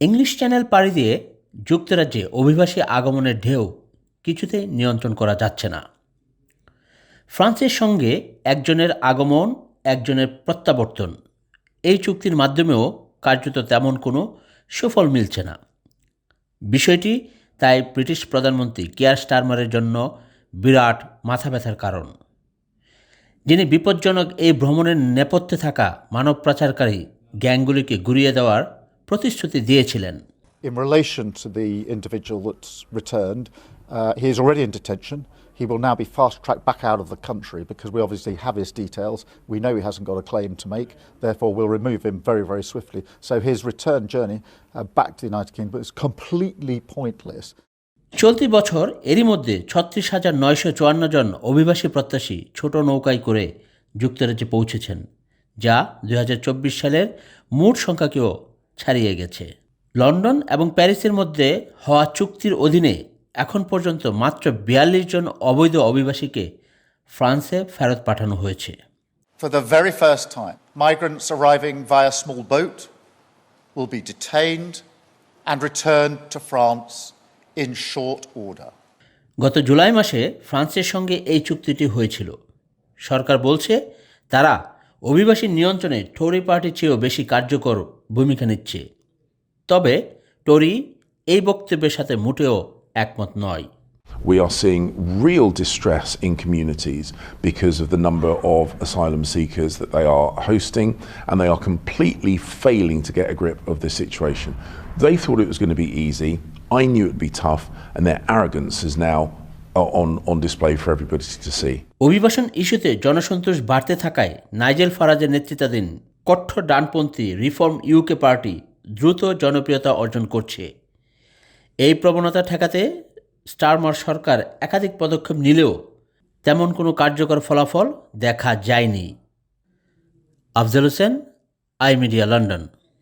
English channel পাড়ি দিয়ে যুক্তরাজ্যে অভিবাসী আগমনের ঢেউ কিছুতেই নিয়ন্ত্রণ করা যাচ্ছে না। ফ্রান্সের সঙ্গে একজনের আগমন, একজনের প্রত্যাবর্তন, এই চুক্তির মাধ্যমেও কার্যত তেমন কোনো সুফল মিলছে না। বিষয়টি তাই ব্রিটিশ প্রধানমন্ত্রী কেয়ার স্টারমারের জন্য বিরাট মাথা ব্যথার কারণ। যিনি বিপজ্জনক এই ভ্রমণের নেপথ্যে থাকা মানব পাচারকারী গ্যাংগুলিকে ঘুরিয়ে দেওয়ার প্রতিশ্রুতি দিয়েছিলেন In relation to the individual that's returned, uh, he is already in detention. He will now be fast tracked back out of the country because we obviously have his details. We know he hasn't got a claim to make, therefore, we'll remove him very, very swiftly. So his return journey uh, back to the United Kingdom is completely pointless. চলতি বছর এরই মধ্যে ছত্রিশ হাজার নয়শো চুয়ান্ন জন অভিবাসী প্রত্যাশী ছোট নৌকায় করে যুক্তরাজ্যে পৌঁছেছেন যা দুই হাজার চব্বিশ সালের মোট সংখ্যাকেও ছাড়িয়ে গেছে। লন্ডন এবং প্যারিসের মধ্যে হওয়া চুক্তির অধীনে এখন পর্যন্ত মাত্র বিয়াল্লিশ জন অবৈধ অভিবাসীকে ফ্রান্সে ফেরত পাঠানো হয়েছে। For the very first time, migrants arriving via small boat will be detained and returned to France in short order. গত জুলাই মাসে ফ্রান্সের সঙ্গে এই চুক্তিটি হয়েছিল। সরকার বলছে তারা অভিবাসী নিয়ন্ত্রণে টরি পার্টির চেয়েও বেশি কার্যকর ভূমিকা নিচ্ছে তবে টরি এই বক্তব্যের সাথে মোটেও একমত নয় We are seeing real distress in communities because of the number of asylum seekers that they are hosting, and they are completely failing to get a grip of the situation. They thought it was going to be easy. I knew it would be tough, and their arrogance is now uh, on, on display for everybody to see. অভিবাসন ইস্যুতে জনসন্তোষ বাড়তে থাকায় Nigel ফারাজের নেতৃত্বাধীন কঠোর ডানপন্থী reform UK party দ্রুত জনপ্রিয়তা অর্জন করছে। এই প্রবণতা ঠেকাতে স্টারমার সরকার একাধিক পদক্ষেপ নিলেও তেমন কোনো কার্যকর ফলাফল দেখা যায়নি। Afzal Hossain, I media, London.